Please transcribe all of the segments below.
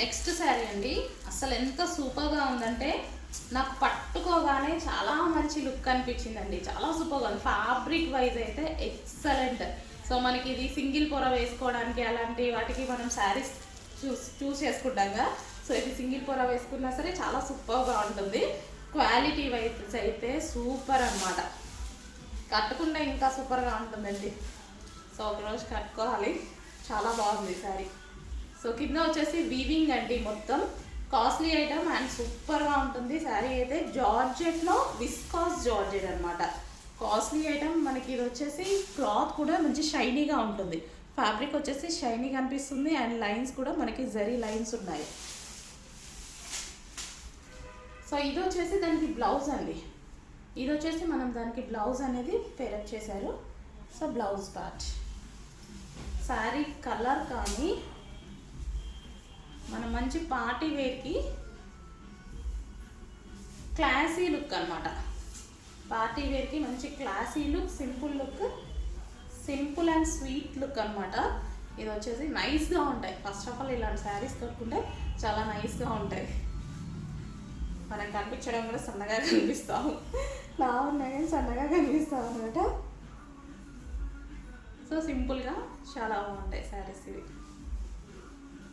Next sari అండి. అసలు ఎంత సూపర్గా ఉందంటే నాకు పట్టుకోగానే చాలా మంచి లుక్ అనిపించిందండి. చాలా సూపర్గా ఉంది. ఫ్యాబ్రిక్ వైజ్ అయితే ఎక్సలెంట్. సో మనకి ఇది సింగిల్ పొర వేసుకోవడానికి అలాంటి వాటికి మనం శారీస్ చూస్ చూస్ చేసుకుంటాం సో ఇది సింగిల్ పొర వేసుకున్నా సరే చాలా సూపర్గా ఉంటుంది. క్వాలిటీ వైజ్ అయితే సూపర్ అన్నమాట. కట్టుకుంటే ఇంకా సూపర్గా ఉంటుందండి. సో ఒకరోజు కట్టుకోవాలి. చాలా బాగుంది శారీ. సో కింద వచ్చేసి వీవింగ్ అండి మొత్తం. కాస్ట్లీ ఐటమ్ అండ్ సూపర్గా ఉంటుంది. శారీ అయితే జార్జెట్లో విస్కాస్ జార్జెట్ అనమాట కాస్ట్లీ ఐటమ్ మనకి ఇది వచ్చేసి క్లాత్ కూడా మంచి షైనీగా ఉంటుంది. ఫ్యాబ్రిక్ వచ్చేసి షైనీగా అనిపిస్తుంది అండ్ లైన్స్ కూడా మనకి జరీ లైన్స్ ఉన్నాయి. సో ఇది వచ్చేసి దానికి బ్లౌజ్ అండి. ఇది వచ్చేసి మనం దానికి బ్లౌజ్ అనేది పేరప్ చేశారు. So blouse part sari colour కానీ మన మంచి పార్టీ వేర్కి క్లాసీ లుక్ అనమాట పార్టీ వేర్కి మంచి classy look simple look simple and sweet look అనమాట ఇది వచ్చేసి నైస్గా ఉంటాయి. ఫస్ట్ ఆఫ్ ఆల్ ఇలాంటి శారీస్ కట్టుకుంటే చాలా నైస్గా ఉంటాయి. మనం కనిపించడం కూడా సన్నగా కనిపిస్తాము నా ఉన్నాయి కానీ సన్నగా కనిపిస్తాం అనమాట సో సింపుల్గా చాలా బాగుంటాయి శారీస్ ఇవి.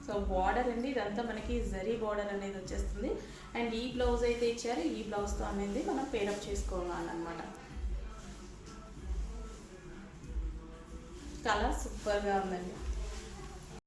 సో బార్డర్ అండి ఇదంతా మనకి జరీ బార్డర్ అనేది వచ్చేస్తుంది. అండ్ ఈ బ్లౌజ్ అయితే ఇచ్చారు. ఈ బ్లౌజ్తో అనేది మనం పేరప్ చేసుకోవాలన్నమాట. కలర్ సూపర్గా ఉందండి.